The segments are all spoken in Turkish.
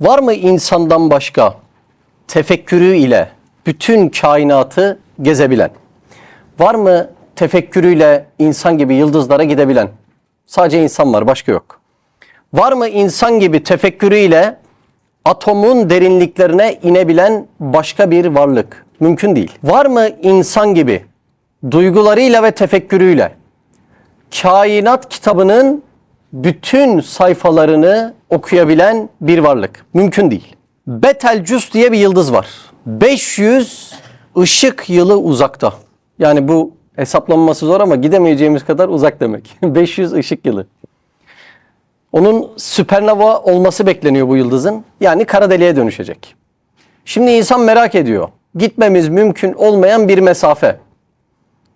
Var mı insandan başka tefekkürü ile bütün kainatı gezebilen? Var mı tefekkürüyle insan gibi yıldızlara gidebilen? Sadece insan var, başka yok. Var mı insan gibi tefekkürüyle atomun derinliklerine inebilen başka bir varlık? Mümkün değil. Var mı insan gibi duygularıyla ve tefekkürüyle kainat kitabının bütün sayfalarını okuyabilen bir varlık. Mümkün değil. Betelgeuse diye bir yıldız var. 500 ışık yılı uzakta. Yani bu hesaplanması zor ama gidemeyeceğimiz kadar uzak demek. 500 ışık yılı. Onun süpernova olması bekleniyor bu yıldızın. Yani kara deliğe dönüşecek. Şimdi insan merak ediyor. Gitmemiz mümkün olmayan bir mesafe.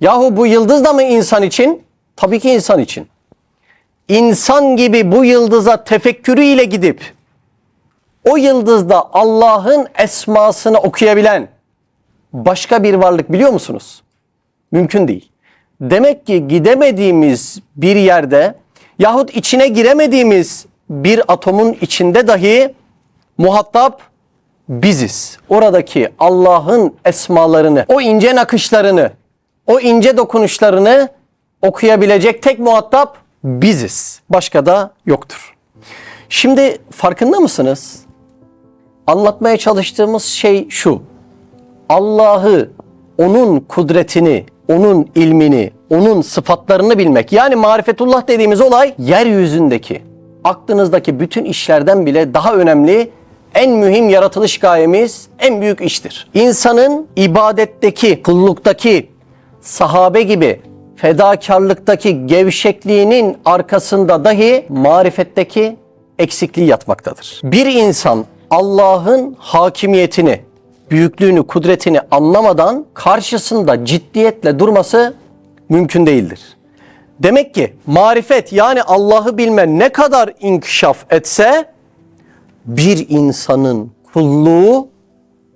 Yahu bu yıldız da mı insan için? Tabii ki insan için. İnsan gibi bu yıldıza tefekkürüyle gidip o yıldızda Allah'ın esmasını okuyabilen başka bir varlık biliyor musunuz? Mümkün değil. Demek ki gidemediğimiz bir yerde yahut içine giremediğimiz bir atomun içinde dahi muhatap biziz. Oradaki Allah'ın esmalarını, o ince nakışlarını, o ince dokunuşlarını okuyabilecek tek muhatap biziz. Başka da yoktur. Şimdi farkında mısınız? Anlatmaya çalıştığımız şey şu. Allah'ı, onun kudretini, onun ilmini, onun sıfatlarını bilmek. Yani marifetullah dediğimiz olay yeryüzündeki, aklınızdaki bütün işlerden bile daha önemli, en mühim yaratılış gayemiz, en büyük iştir. İnsanın ibadetteki, kulluktaki, sahabe gibi fedakarlıktaki gevşekliğinin arkasında dahi marifetteki eksikliği yatmaktadır. Bir insan Allah'ın hakimiyetini, büyüklüğünü, kudretini anlamadan karşısında ciddiyetle durması mümkün değildir. Demek ki marifet yani Allah'ı bilme ne kadar inkişaf etse bir insanın kulluğu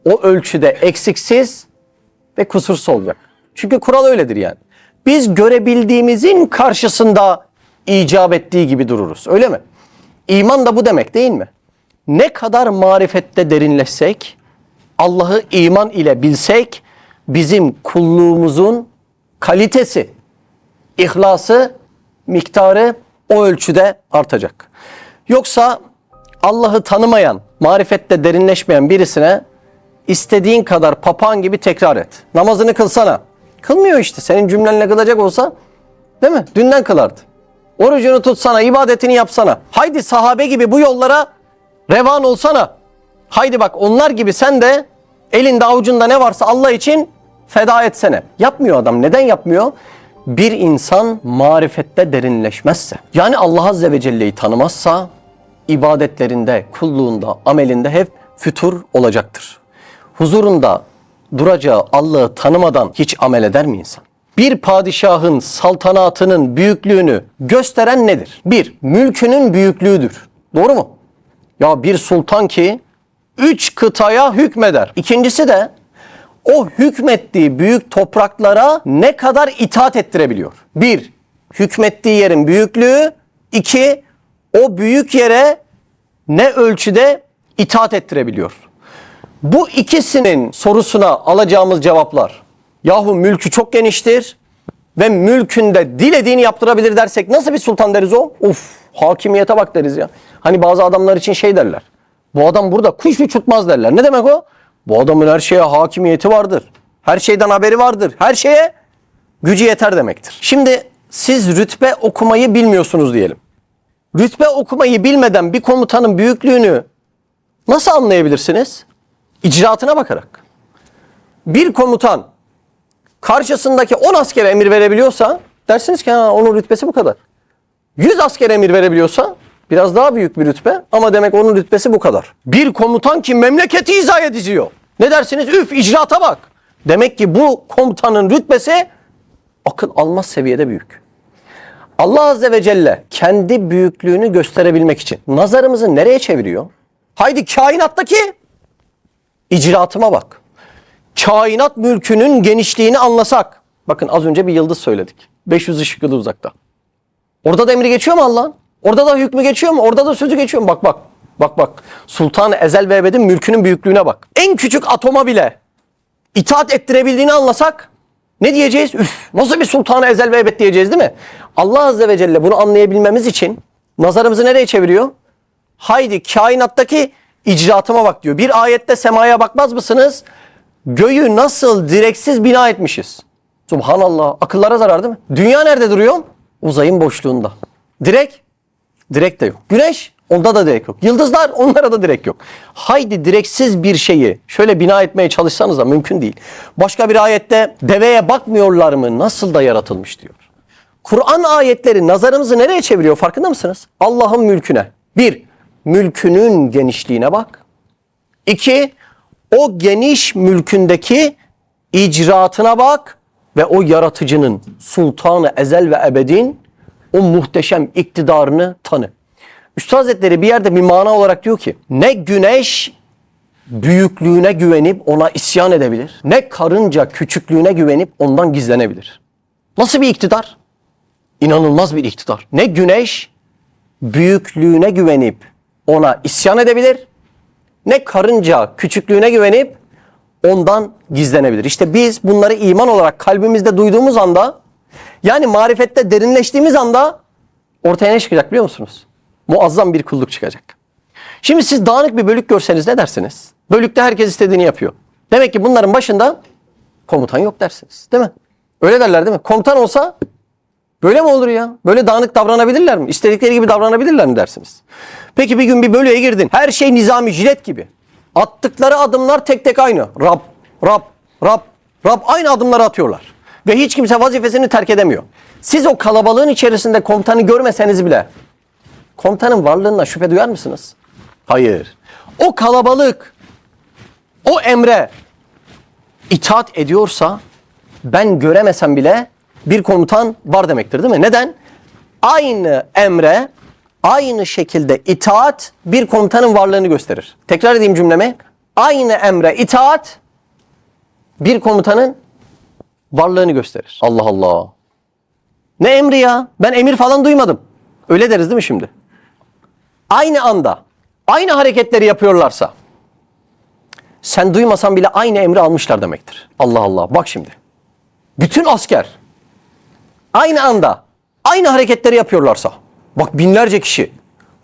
o ölçüde eksiksiz ve kusursuz olacak. Çünkü kural öyledir yani. Biz görebildiğimizin karşısında icap ettiği gibi dururuz. Öyle mi? İman da bu demek değil mi? Ne kadar marifette derinleşsek, Allah'ı iman ile bilsek, bizim kulluğumuzun kalitesi, ihlası, miktarı o ölçüde artacak. Yoksa Allah'ı tanımayan, marifette derinleşmeyen birisine istediğin kadar papağan gibi tekrar et. Namazını kılsana. Kılmıyor işte. Senin cümlenle kılacak olsa değil mi? Dünden kılardı. Orucunu tutsana, ibadetini yapsana. Haydi sahabe gibi bu yollara revan olsana. Haydi bak onlar gibi sen de elinde avucunda ne varsa Allah için feda etsene. Yapmıyor adam. Neden yapmıyor? Bir insan marifette derinleşmezse, yani Allah Azze ve Celle'yi tanımazsa ibadetlerinde, kulluğunda, amelinde hep fütur olacaktır. Huzurunda duracağı Allah'ı tanımadan hiç amel eder mi insan? Bir padişahın saltanatının büyüklüğünü gösteren nedir? Bir, mülkünün büyüklüğüdür. Doğru mu? Ya bir sultan ki üç kıtaya hükmeder. İkincisi de o hükmettiği büyük topraklara ne kadar itaat ettirebiliyor? Bir, hükmettiği yerin büyüklüğü. iki o büyük yere ne ölçüde itaat ettirebiliyor? Bu ikisinin sorusuna alacağımız cevaplar. Yahu mülkü çok geniştir ve mülkünde dilediğini yaptırabilir dersek nasıl bir sultan deriz o? Uf hakimiyete bak deriz ya. Hani bazı adamlar için şey derler. Bu adam burada kuş uçurtmaz derler. Ne demek o? Bu adamın her şeye hakimiyeti vardır. Her şeyden haberi vardır. Her şeye gücü yeter demektir. Şimdi siz rütbe okumayı bilmiyorsunuz diyelim. Rütbe okumayı bilmeden bir komutanın büyüklüğünü nasıl anlayabilirsiniz? İcraatına bakarak. Bir komutan karşısındaki 10 askere emir verebiliyorsa dersiniz ki ha, onun rütbesi bu kadar. 100 asker emir verebiliyorsa biraz daha büyük bir rütbe ama demek onun rütbesi bu kadar. Bir komutan ki memleketi izah ediyor. Ne dersiniz? Üf icraata bak. Demek ki bu komutanın rütbesi akıl almaz seviyede büyük. Allah Azze ve Celle kendi büyüklüğünü gösterebilmek için nazarımızı nereye çeviriyor? Haydi kainattaki icraatıma bak. Kainat mülkünün genişliğini anlasak. Bakın az önce bir yıldız söyledik. 500 ışık yılı uzakta. Orada da emri geçiyor mu Allah'ın? Orada da hükmü geçiyor mu? Orada da sözü geçiyor mu? Bak bak. Bak bak. Sultan-ı Ezel ve Ebed'in mülkünün büyüklüğüne bak. En küçük atoma bile itaat ettirebildiğini anlasak ne diyeceğiz? Üf nasıl bir sultanı ezel ve ebed diyeceğiz değil mi? Allah Azze ve Celle bunu anlayabilmemiz için nazarımızı nereye çeviriyor? Haydi kainattaki icraatıma bak diyor. Bir ayette semaya bakmaz mısınız? Göğü nasıl direksiz bina etmişiz. Subhanallah. Akıllara zarar değil mi? Dünya nerede duruyor? Uzayın boşluğunda. Direk? Direk de yok. Güneş? Onda da direk yok. Yıldızlar? Onlara da direk yok. Haydi direksiz bir şeyi şöyle bina etmeye çalışsanız da mümkün değil. Başka bir ayette deveye bakmıyorlar mı? Nasıl da yaratılmış diyor. Kur'an ayetleri nazarımızı nereye çeviriyor farkında mısınız? Allah'ın mülküne. Bir, mülkünün genişliğine bak. İki, o geniş mülkündeki icraatına bak ve o yaratıcının sultanı ezel ve ebedin o muhteşem iktidarını tanı. Üstad Hazretleri bir yerde bir mana olarak diyor ki ne güneş büyüklüğüne güvenip ona isyan edebilir ne karınca küçüklüğüne güvenip ondan gizlenebilir. Nasıl bir iktidar? İnanılmaz bir iktidar. Ne güneş büyüklüğüne güvenip ona isyan edebilir ne karınca küçüklüğüne güvenip ondan gizlenebilir. İşte biz bunları iman olarak kalbimizde duyduğumuz anda yani marifette derinleştiğimiz anda ortaya ne çıkacak biliyor musunuz? Muazzam bir kulluk çıkacak. Şimdi siz dağınık bir bölük görseniz ne dersiniz? Bölükte herkes istediğini yapıyor. Demek ki bunların başında komutan yok dersiniz. Değil mi? Öyle derler değil mi? Komutan olsa böyle mi olur ya? Böyle dağınık davranabilirler mi? İstedikleri gibi davranabilirler mi dersiniz? Peki bir gün bir bölüğe girdin. Her şey nizami jilet gibi. Attıkları adımlar tek tek aynı. Rab, Rab, Rab, Rab aynı adımları atıyorlar. Ve hiç kimse vazifesini terk edemiyor. Siz o kalabalığın içerisinde komutanı görmeseniz bile komutanın varlığına şüphe duyar mısınız? Hayır. O kalabalık o emre itaat ediyorsa ben göremesem bile bir komutan var demektir değil mi? Neden? Aynı emre aynı şekilde itaat bir komutanın varlığını gösterir. Tekrar edeyim cümlemi. Aynı emre itaat bir komutanın varlığını gösterir. Allah Allah. Ne emri ya? Ben emir falan duymadım. Öyle deriz değil mi şimdi? Aynı anda aynı hareketleri yapıyorlarsa sen duymasan bile aynı emri almışlar demektir. Allah Allah. Bak şimdi. Bütün asker aynı anda aynı hareketleri yapıyorlarsa bak binlerce kişi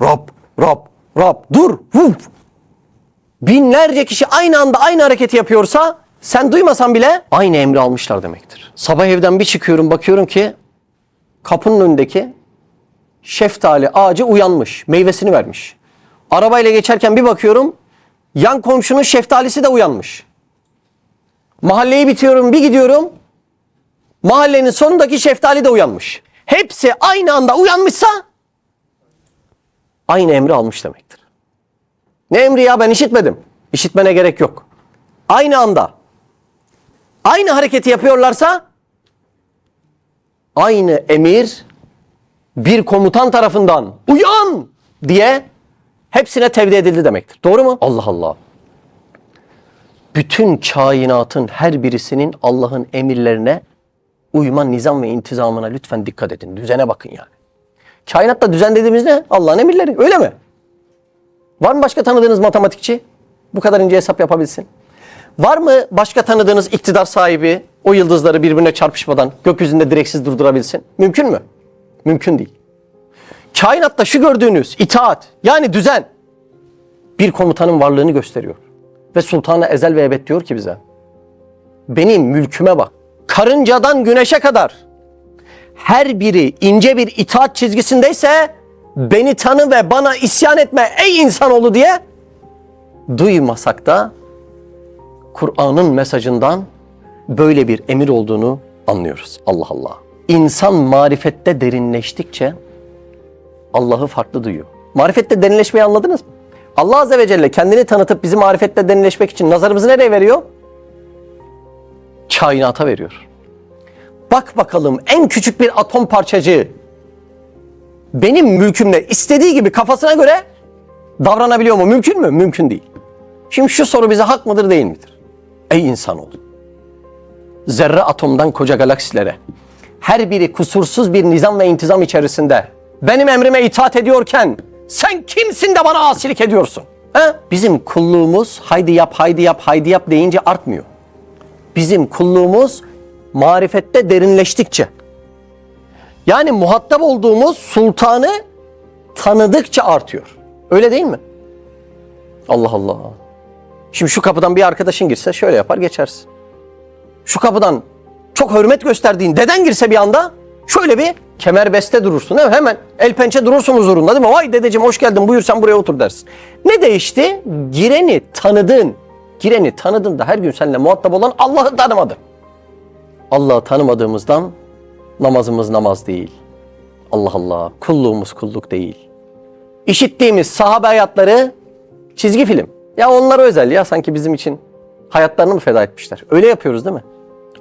Rab, Rab, Rab dur vuf. Binlerce kişi aynı anda aynı hareketi yapıyorsa sen duymasan bile aynı emri almışlar demektir. Sabah evden bir çıkıyorum bakıyorum ki kapının önündeki şeftali ağacı uyanmış, meyvesini vermiş. Arabayla geçerken bir bakıyorum yan komşunun şeftalisi de uyanmış. Mahalleyi bitiyorum bir gidiyorum mahallenin sonundaki şeftali de uyanmış. Hepsi aynı anda uyanmışsa aynı emri almış demektir. Ne emri ya ben işitmedim. İşitmene gerek yok. Aynı anda aynı hareketi yapıyorlarsa aynı emir bir komutan tarafından uyan diye hepsine tevdi edildi demektir. Doğru mu? Allah Allah. Bütün kainatın her birisinin Allah'ın emirlerine uyma nizam ve intizamına lütfen dikkat edin. Düzene bakın yani. Kainatta düzen dediğimiz ne? Allah'ın emirleri. Öyle mi? Var mı başka tanıdığınız matematikçi? Bu kadar ince hesap yapabilsin. Var mı başka tanıdığınız iktidar sahibi o yıldızları birbirine çarpışmadan gökyüzünde direksiz durdurabilsin? Mümkün mü? Mümkün değil. Kainatta şu gördüğünüz itaat yani düzen bir komutanın varlığını gösteriyor. Ve Sultanı Ezel ve Ebed diyor ki bize benim mülküme bak. Karıncadan güneşe kadar her biri ince bir itaat çizgisindeyse beni tanı ve bana isyan etme ey insanoğlu diye duymasak da Kur'an'ın mesajından böyle bir emir olduğunu anlıyoruz. Allah Allah. İnsan marifette derinleştikçe Allah'ı farklı duyuyor. Marifette derinleşmeyi anladınız mı? Allah Azze ve Celle kendini tanıtıp bizi marifette derinleşmek için nazarımızı nereye veriyor? Kainata veriyor. Bak bakalım en küçük bir atom parçacığı benim mülkümle istediği gibi kafasına göre davranabiliyor mu? Mümkün mü? Mümkün değil. Şimdi şu soru bize hak mıdır değil midir? Ey insanoğlu. Zerre atomdan koca galaksilere her biri kusursuz bir nizam ve intizam içerisinde benim emrime itaat ediyorken Sen kimsin de bana asilik ediyorsun? He? Bizim kulluğumuz haydi yap, haydi yap, haydi yap deyince artmıyor. Bizim kulluğumuz marifette derinleştikçe. Yani muhatap olduğumuz sultanı tanıdıkça artıyor. Öyle değil mi? Allah Allah. Şimdi şu kapıdan bir arkadaşın girse şöyle yapar geçersin. Şu kapıdan çok hürmet gösterdiğin deden girse bir anda şöyle bir kemerbeste durursun değil mi? Hemen el pençe durursun huzurunda değil mi? Vay dedeciğim hoş geldin buyur sen buraya otur dersin. Ne değişti? Gireni tanıdın. Gireni tanıdın da her gün seninle muhatap olan Allah'ı tanımadı. Allah'ı tanımadığımızdan namazımız namaz değil. Allah Allah kulluğumuz kulluk değil. İşittiğimiz sahabe hayatları çizgi film. Ya onlara özel ya sanki bizim için hayatlarını mı feda etmişler? Öyle yapıyoruz değil mi?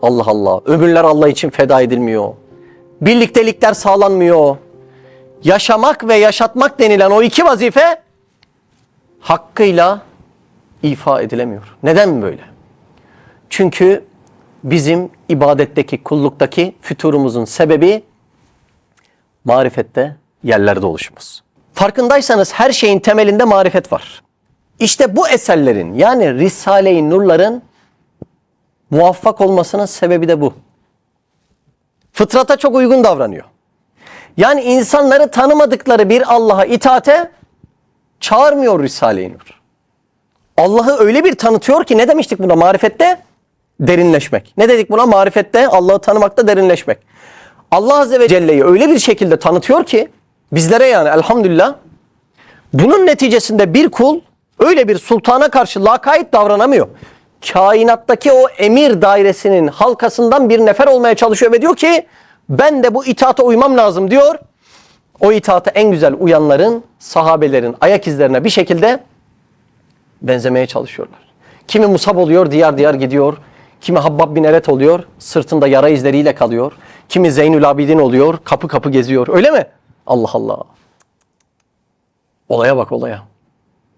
Allah Allah. Ömürler Allah için feda edilmiyor. Birliktelikler sağlanmıyor. Yaşamak ve yaşatmak denilen o iki vazife hakkıyla ifa edilemiyor. Neden böyle? Çünkü bizim ibadetteki, kulluktaki füturumuzun sebebi marifette yerlerde oluşumuz. Farkındaysanız her şeyin temelinde marifet var. İşte bu eserlerin yani Risale-i Nurların muvaffak olmasının sebebi de bu. Fıtrata çok uygun davranıyor. Yani insanları tanımadıkları bir Allah'a itaate çağırmıyor Risale-i Nur. Allah'ı öyle bir tanıtıyor ki ne demiştik buna marifette? Derinleşmek. Ne dedik buna marifette? Allah'ı tanımakta derinleşmek. Allah Azze ve Celle'yi öyle bir şekilde tanıtıyor ki bizlere yani elhamdülillah bunun neticesinde bir kul öyle bir sultana karşı lakayt davranamıyor. Kainattaki o emir dairesinin halkasından bir nefer olmaya çalışıyor ve diyor ki ben de bu itaata uymam lazım diyor. O itaata en güzel uyanların, sahabelerin ayak izlerine bir şekilde benzemeye çalışıyorlar. Kimi Musab oluyor, diyar diyar gidiyor. Kimi Habbab bin Eret oluyor, sırtında yara izleriyle kalıyor. Kimi Zeynül Abidin oluyor, kapı kapı geziyor. Öyle mi? Allah Allah. Olaya bak olaya.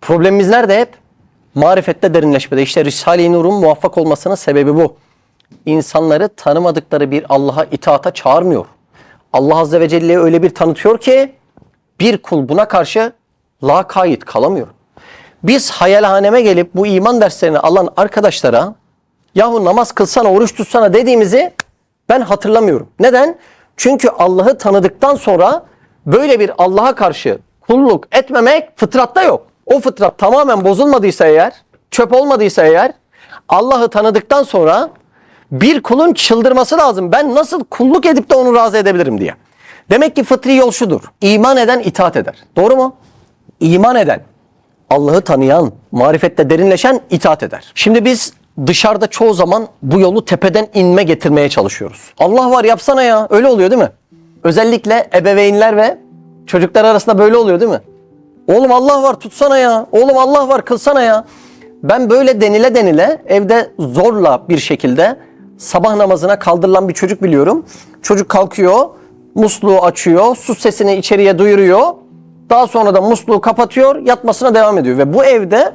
Problemimiz nerede hep? Marifette derinleşmede. İşte Risale-i Nur'un muvaffak olmasının sebebi bu. İnsanları tanımadıkları bir Allah'a itaata çağırmıyor. Allah Azze ve Celle'yi öyle bir tanıtıyor ki bir kul buna karşı lakayt kalamıyor. Biz hayalhaneme gelip bu iman derslerini alan arkadaşlara yahu namaz kılsana, oruç tutsana dediğimizi ben hatırlamıyorum. Neden? Çünkü Allah'ı tanıdıktan sonra böyle bir Allah'a karşı kulluk etmemek fıtratta yok. O fıtrat tamamen bozulmadıysa eğer, çöp olmadıysa eğer Allah'ı tanıdıktan sonra bir kulun çıldırması lazım. Ben nasıl kulluk edip de onu razı edebilirim diye. Demek ki fıtri yol şudur. İman eden itaat eder. Doğru mu? İman eden, Allah'ı tanıyan, marifette derinleşen itaat eder. Şimdi biz dışarıda çoğu zaman bu yolu tepeden inme getirmeye çalışıyoruz. Allah var yapsana ya. Öyle oluyor değil mi? Özellikle ebeveynler ve çocuklar arasında böyle oluyor değil mi? Oğlum Allah var tutsana ya. Oğlum Allah var kılsana ya. Ben böyle denile denile evde zorla bir şekilde sabah namazına kaldırılan bir çocuk biliyorum. Çocuk kalkıyor, musluğu açıyor, su sesini içeriye duyuruyor. Daha sonra da musluğu kapatıyor, yatmasına devam ediyor. Ve bu evde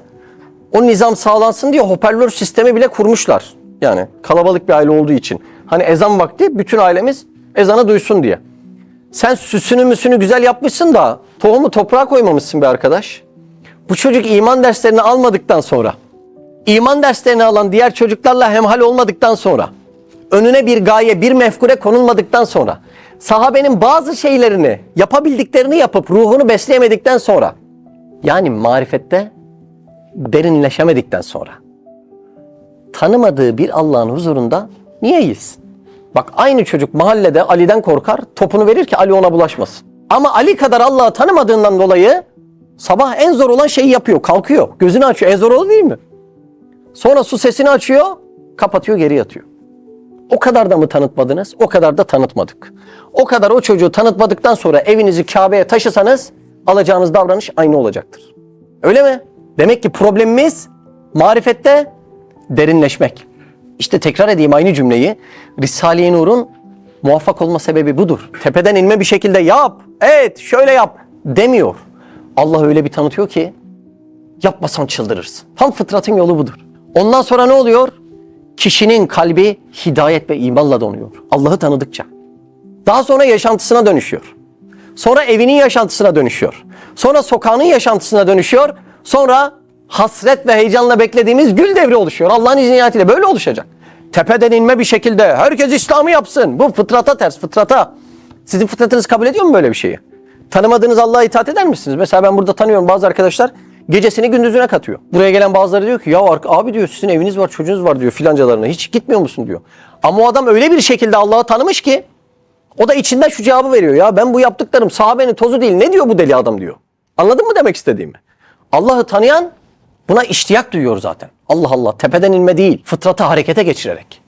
o nizam sağlansın diye hoparlör sistemi bile kurmuşlar. Yani kalabalık bir aile olduğu için. Hani ezan vakti bütün ailemiz ezanı duysun diye. Sen süsünü müsünü güzel yapmışsın da tohumu toprağa koymamışsın be arkadaş. Bu çocuk iman derslerini almadıktan sonra, iman derslerini alan diğer çocuklarla hemhal olmadıktan sonra, önüne bir gaye, bir mefkure konulmadıktan sonra, sahabenin bazı şeylerini, yapabildiklerini yapıp ruhunu besleyemedikten sonra, yani marifette derinleşemedikten sonra, tanımadığı bir Allah'ın huzurunda niye yiyiz? Bak aynı çocuk mahallede Ali'den korkar, topunu verir ki Ali ona bulaşmasın. Ama Ali kadar Allah'ı tanımadığından dolayı sabah en zor olan şeyi yapıyor, kalkıyor, gözünü açıyor. En zor o değil mi? Sonra su sesini açıyor, kapatıyor, geri yatıyor. O kadar da mı tanıtmadınız? O kadar da tanıtmadık. O kadar o çocuğu tanıtmadıktan sonra evinizi Kabe'ye taşısanız alacağınız davranış aynı olacaktır. Öyle mi? Demek ki problemimiz marifette derinleşmek. İşte tekrar edeyim aynı cümleyi. Risale-i Nur'un muvaffak olma sebebi budur. Tepeden inme bir şekilde yap, et, şöyle yap demiyor. Allah öyle bir tanıtıyor ki yapmasan çıldırırsın. Tam fıtratın yolu budur. Ondan sonra ne oluyor? Kişinin kalbi hidayet ve imanla donuyor. Allah'ı tanıdıkça. Daha sonra yaşantısına dönüşüyor. Sonra evinin yaşantısına dönüşüyor. Sonra sokağının yaşantısına dönüşüyor. Sonra hasret ve heyecanla beklediğimiz gül devri oluşuyor. Allah'ın izniyetiyle böyle oluşacak. Tepeden inme bir şekilde herkes İslam'ı yapsın. Bu fıtrata ters, fıtrata. Sizin fıtratınız kabul ediyor mu böyle bir şeyi? Tanımadığınız Allah'a itaat eder misiniz? Mesela ben burada tanıyorum bazı arkadaşlar gecesini gündüzüne katıyor. Buraya gelen bazıları diyor ki ya abi diyor sizin eviniz var çocuğunuz var diyor filancalarına hiç gitmiyor musun diyor. Ama o adam öyle bir şekilde Allah'ı tanımış ki o da içinden şu cevabı veriyor ya ben bu yaptıklarım sahabenin tozu değil ne diyor bu deli adam diyor. Anladın mı demek istediğimi? Allah'ı tanıyan buna iştiyak duyuyor zaten. Allah Allah tepeden inme değil fıtratı harekete geçirerek.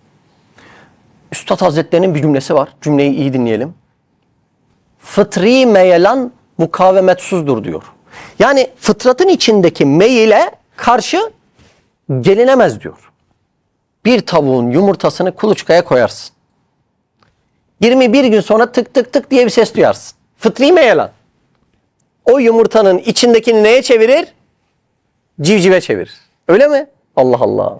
Üstad Hazretlerinin bir cümlesi var. Cümleyi iyi dinleyelim. Fıtri meyelan mukavemetsuzdur diyor. Yani fıtratın içindeki meyile karşı gelinemez diyor. Bir tavuğun yumurtasını kuluçkaya koyarsın. 21 gün sonra tık tık tık diye bir ses duyarsın. Fıtri meyelan. O yumurtanın içindekini neye çevirir? Civcive çevirir. Öyle mi? Allah Allah.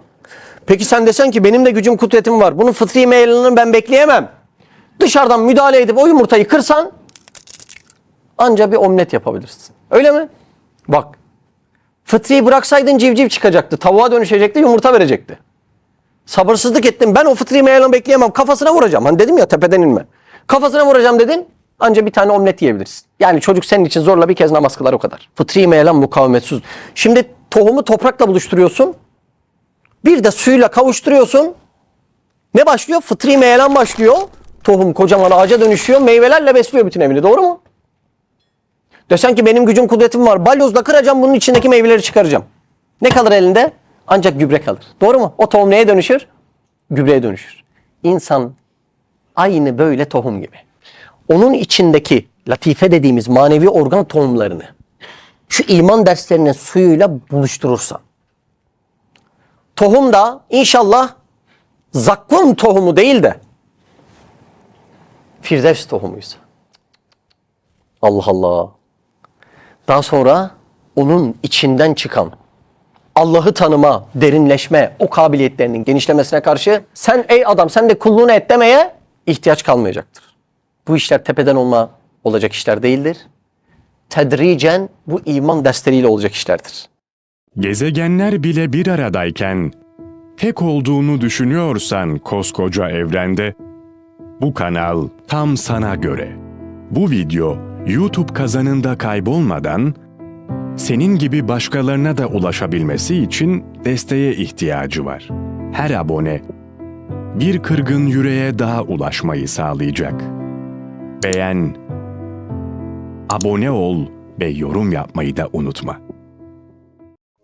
Peki sen desen ki benim de gücüm kudretim var. Bunun fıtri meyelanını ben bekleyemem. Dışarıdan müdahale edip o yumurtayı kırsan anca bir omlet yapabilirsin. Öyle mi? Bak. Fıtriyi bıraksaydın civciv çıkacaktı. Tavuğa dönüşecekti, yumurta verecekti. Sabırsızlık ettim. Ben o fıtri meyelanı bekleyemem. Kafasına vuracağım. Hani dedim ya tepeden inme. Kafasına vuracağım dedin. Anca bir tane omlet yiyebilirsin. Yani çocuk senin için zorla bir kez namaz kılar o kadar. Fıtri meyelan mukavemetsiz. Şimdi tohumu toprakla buluşturuyorsun. Bir de suyla kavuşturuyorsun. Ne başlıyor? Fıtri meyelan başlıyor. Tohum kocaman ağaca dönüşüyor. Meyvelerle besliyor bütün evini. Doğru mu? Desen ki benim gücüm kudretim var. Balyozla kıracağım bunun içindeki meyveleri çıkaracağım. Ne kalır elinde? Ancak gübre kalır. Doğru mu? O tohum neye dönüşür? Gübreye dönüşür. İnsan aynı böyle tohum gibi. Onun içindeki latife dediğimiz manevi organ tohumlarını şu iman derslerinin suyuyla buluşturursan tohum da inşallah zakkum tohumu değil de firdevs tohumuysa. Allah Allah. Daha sonra onun içinden çıkan Allah'ı tanıma, derinleşme, o kabiliyetlerinin genişlemesine karşı sen ey adam sen de kulluğunu et demeye ihtiyaç kalmayacaktır. Bu işler tepeden olma olacak işler değildir. Tedricen bu iman dersleriyle olacak işlerdir. Gezegenler bile bir aradayken tek olduğunu düşünüyorsan koskoca evrende bu kanal tam sana göre. Bu video YouTube kazanında kaybolmadan senin gibi başkalarına da ulaşabilmesi için desteğe ihtiyacı var. Her abone bir kırgın yüreğe daha ulaşmayı sağlayacak. Beğen, abone ol ve yorum yapmayı da unutma.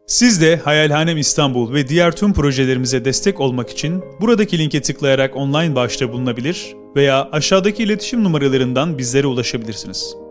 Siz de Hayalhanem İstanbul ve diğer tüm projelerimize destek olmak için buradaki linke tıklayarak online bağışta bulunabilir veya aşağıdaki iletişim numaralarından bizlere ulaşabilirsiniz.